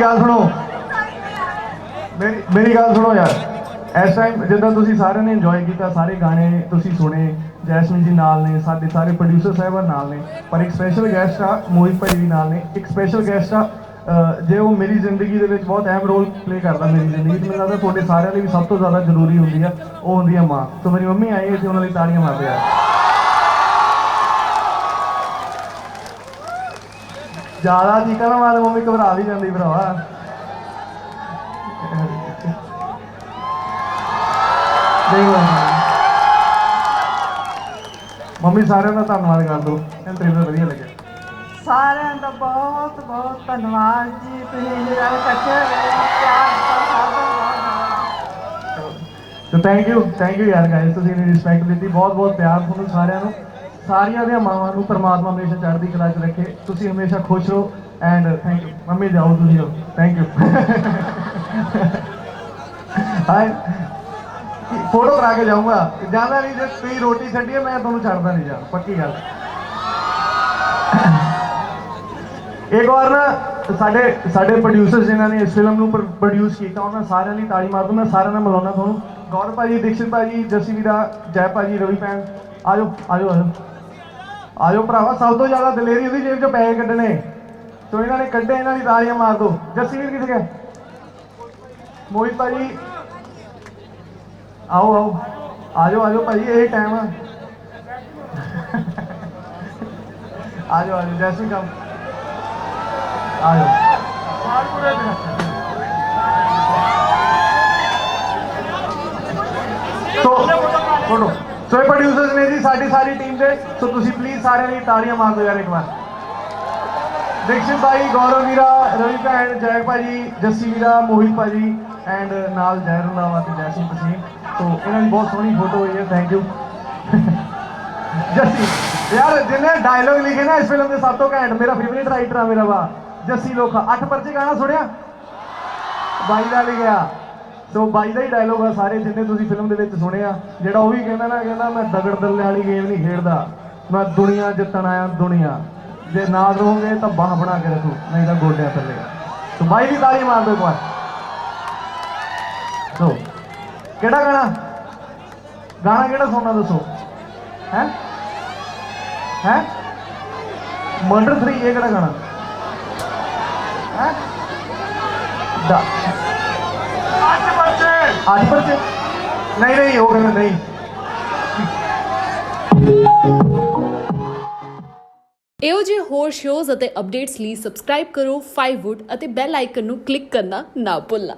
ਗੱਲ ਸੁਣੋ। ਮੇਰੀ ਗੱਲ ਸੁਣੋ ਯਾਰ। ਇਸ ਟਾਈਮ ਜਿੱਦਾਂ ਤੁਸੀਂ ਸਾਰਿਆਂ ਨੇ ਇੰਜੋਏ ਕੀਤਾ, ਸਾਰੇ ਗਾਣੇ ਤੁਸੀਂ ਸੁਣੇ, ਜੈਸਮੀਨ ਜੀ ਨਾਲ ਨੇ, ਸਾਡੇ ਸਾਰੇ ਪ੍ਰੋਡਿਊਸਰ ਸਾਹਿਬਾਨ ਨਾਲ ਨੇ, ਪਰ ਇੱਕ ਸਪੈਸ਼ਲ ਗੈਸਟ ਆ, ਮੋਹਿਤ ਭਾਈ ਵੀ ਨਾਲ ਨੇ। ਇੱਕ ਸਪੈਸ਼ਲ ਗੈਸਟ ਆ ਜੇ ਉਹ ਮੇਰੀ ਜ਼ਿੰਦਗੀ ਦੇ ਵਿੱਚ ਬਹੁਤ ਅਹਿਮ ਰੋਲ ਪਲੇ ਕਰਦਾ ਮੇਰੀ ਜ਼ਿੰਦਗੀ 'ਚ, ਮੈਨੂੰ ਲੱਗਦਾ ਤੁਹਾਡੇ ਸਾਰਿਆਂ ਲਈ ਵੀ ਸਭ ਤੋਂ ਜ਼ਿਆਦਾ ਜ਼ਰੂਰੀ ਹੁੰਦੀ ਆ, ਉਹ ਹੁੰਦੀ ਆ ਮਾਂ। ਸੋ ਮੇਰੀ ਮੰਮੀ ਆਈ ਹੈ ਤੇ ਉਹਨਾਂ ਲਈ ਤਾੜੀਆਂ ਮਾਰਦੇ ਆ। ਜ਼ਿਆਦਾ ਚੀਕਾਂ ਨਾ ਮਾਰ ਮੰਮੀ ਘਬਰਾ ਵੀ ਜਾਂਦੀ ਭਰਾਵਾ। ਮੰਮੀ ਸਾਰਿਆਂ ਦਾ ਧੰਨਵਾਦ ਕਰ ਦੋ ਇਹ ਟ੍ਰੇਲਰ ਵਧੀਆ ਲੱਗਿਆ। ਸਾਰਿਆਂ ਦਾ ਬਹੁਤ ਬਹੁਤ ਧੰਨਵਾਦ ਜੀ। ਤੁਸੀਂ ਜਿਹੜਾ ਇਕੱਠੇ ਹੋਏ ਪਿਆਰ so thank you thank you ਯਾਰ ਗਾਇਸ ਤੁਸੀਂ ਇਹਨੀ ਰਿਸਪੈਕਟ ਦਿੱਤੀ। ਬਹੁਤ ਬਹੁਤ ਪਿਆਰ ਤੁਹਾਨੂੰ ਸਾਰਿਆਂ ਨੂੰ। ਸਾਰੀਆਂ ਦੀਆਂ ਮਾਵਾਂ ਨੂੰ ਪਰਮਾਤਮਾ ਹਮੇਸ਼ਾ ਚੜ੍ਹਦੀ ਕਲਾ 'ਚ ਰੱਖੇ। ਤੁਸੀਂ ਹਮੇਸ਼ਾ ਖੁਸ਼ ਰਹੋ ਐਂਡ ਥੈਂਕ ਯੂ ਮੰਮੀ ਜਾਓ ਤੁਸੀਂ ਥੈਂਕ ਯੂ ਹਾਏ ਫੋਟੋ ਕਰਾ ਕੇ ਜਾਊਂਗਾ। ਜਾਂਦਾ ਨਹੀਂ ਜੇ ਤੁਸੀਂ ਰੋਟੀ ਛੱਡੀਏ ਮੈਂ ਤੁਹਾਨੂੰ ਛੱਡਦਾ ਨਹੀਂ ਜਾ ਪੱਕੀ ਗੱਲ। ਇੱਕ ਵਾਰ ਨਾ ਸਾਡੇ ਸਾਡੇ ਪ੍ਰੋਡਿਊਸਰ ਜਿਨ੍ਹਾਂ ਨੇ ਇਸ ਫਿਲਮ ਨੂੰ ਪ੍ਰੋਡਿਊਸ ਕੀਤਾ, ਉਹਨਾਂ ਸਾਰਿਆਂ ਲਈ ਤਾੜੀ ਮਾਰ ਦੋ। ਮੈਂ ਸਾਰਿਆਂ ਨਾਲ ਮਿਲਾਉਣਾ ਤੁਹਾਨੂੰ। ਗੌਰਵ ਭਾਜੀ, ਦੀਕਸ਼ਿਤ ਭਾਜੀ, ਜਸੀ ਵੀਰਾ, ਜੈ ਭਾਜੀ, ਰਵੀ ਭੈਣ। ਆਜੋ ਆਜੋ ਆਜੋ ਆਜੋ ਭਰਾਵਾ, ਸਭ ਤੋਂ ਜ਼ਿਆਦਾ ਦਲੇਰੀ ਉਹਦੀ ਜੇਬ ਚੋਂ ਪੈਸੇ ਕੱਢਣੇ। ਸੋ ਇਹਨਾਂ ਨੇ ਕੱਢੇ, ਇਹਨਾਂ ਦੀ ਤਾੜੀਆਂ ਮਾਰ ਦੋ। ਜਸੀ ਵੀਰ ਕਿੱਥੇ ਗਏ? ਮੋਹਿਤ ਭਾਜੀ ਆਓ ਆਓ। ਆਜੋ ਆਜੋ ਭਾਜੀ ਇਹ ਟਾਈਮ ਆ। ਆਜੋ ਆਜੋ ਜੈਸੀ ਕੰਮ ਆਜੋ। ਸੋ ਫੋਟੋ। ਸੋ ਇਹ ਪ੍ਰੋਡਿਊਸਰਸ ਨੇ ਜੀ ਸਾਡੀ ਸਾਰੀ ਟੀਮ ਦੇ ਸੋ ਤੁਸੀਂ ਪਲੀਜ਼ ਸਾਰਿਆਂ ਲਈ ਤਾੜੀਆਂ ਮਾਰ ਦਿਓ ਯਾਰ ਇੱਕ ਵਾਰ। ਦੀਕਸ਼ਿਤ ਭਾਈ, ਗੌਰਵ ਵੀਰਾ, ਰਵੀ ਭੈਣ ਜੈ ਭਾਜੀ, ਜੱਸੀ ਵੀਰਾ, ਮੋਹਿਤ ਭਾਜੀ ਐਂਡ ਨਾਲ ਜੈ ਰੰਦਾਵਾ ਤੇ ਜੈ ਸਿੰਘ ਤਸੀਮ ਸੋ ਇਹਨਾਂ ਦੀ ਬਹੁਤ ਸੋਹਣੀ ਫੋਟੋ ਹੋਈ ਹੈ ਥੈਂਕ ਯੂ ਜੱਸੀ, ਯਾਰ ਜਿਹਨੇ ਡਾਇਲੋਗ ਲਿਖੇ ਨਾ ਇਸ ਫਿਲਮ ਦੇ ਸਭ ਤੋਂ ਘੈਂਟ, ਮੇਰਾ ਫੇਵਰਿਟ ਰਾਈਟਰ ਆ ਮੇਰਾ ਵਾ ਜੱਸੀ ਲੋਖਾ, ਅੱਠ ਪਰਚੇ ਗਾਣਾ ਸੁਣਿਆ? ਬਾਈ ਦਾ ਲਿਖਿਆ। ਸੋ ਬਾਈ ਦਾ ਹੀ ਡਾਇਲੋਗ ਆ, ਸਾਰੇ ਜਿੰਨੇ ਤੁਸੀਂ ਫਿਲਮ ਦੇ ਵਿੱਚ ਸੁਣਿਆ, ਜਿਹੜਾ ਉਹ ਵੀ ਕਹਿੰਦਾ ਨਾ, ਕਹਿੰਦਾ ਮੈਂ ਦਗੜ ਦੱਲੇ ਵਾਲੀ ਗੇਮ ਨਹੀਂ ਖੇਡਦਾ। ਮੈਂ ਦੁਨੀਆ ਜਿੱਤਣ ਆਇਆ, ਦੁਨੀਆ। ਜੇ ਨਾ ਰਹੋਗੇ ਤਾਂ ਬਾਹ ਬਣਾ ਕੇ ਰੱਖੋ, ਨਹੀਂ ਤਾਂ ਗੋਡਿਆਂ ਥੱਲੇ। ਸੋ ਬਾਈ ਦੀ ਤਾਲੀ ਮਾਰ ਦਿਓ ਇੱਕ ਸੋ ਕਿਹੜਾ ਗਾਣਾ? ਗਾਣਾ ਕਿਹੜਾ ਸੁਣਨਾ ਦੱਸੋ? ਹੈ? ਹੈ? ਮਰਡਰ 3 ਇਹ ਕਿਹੜਾ ਗਾਣਾ? ਹੈ? ਦਾ ਅੱਜ ਬੱਚੇ ਨਹੀਂ ਨਹੀਂ ਉਹ ਕਹਿੰਦਾ ਨਹੀਂ। ਇਹੋ ਜਿਹੇ ਹੋਰ ਸ਼ੋਜ਼ ਅਤੇ ਅਪਡੇਟਸ ਲਈ ਸਬਸਕ੍ਰਾਈਬ ਕਰੋ 5wood ਅਤੇ ਬੈਲ ਆਈਕਨ ਨੂੰ ਕਲਿੱਕ ਕਰਨਾ ਨਾ ਭੁੱਲਣਾ।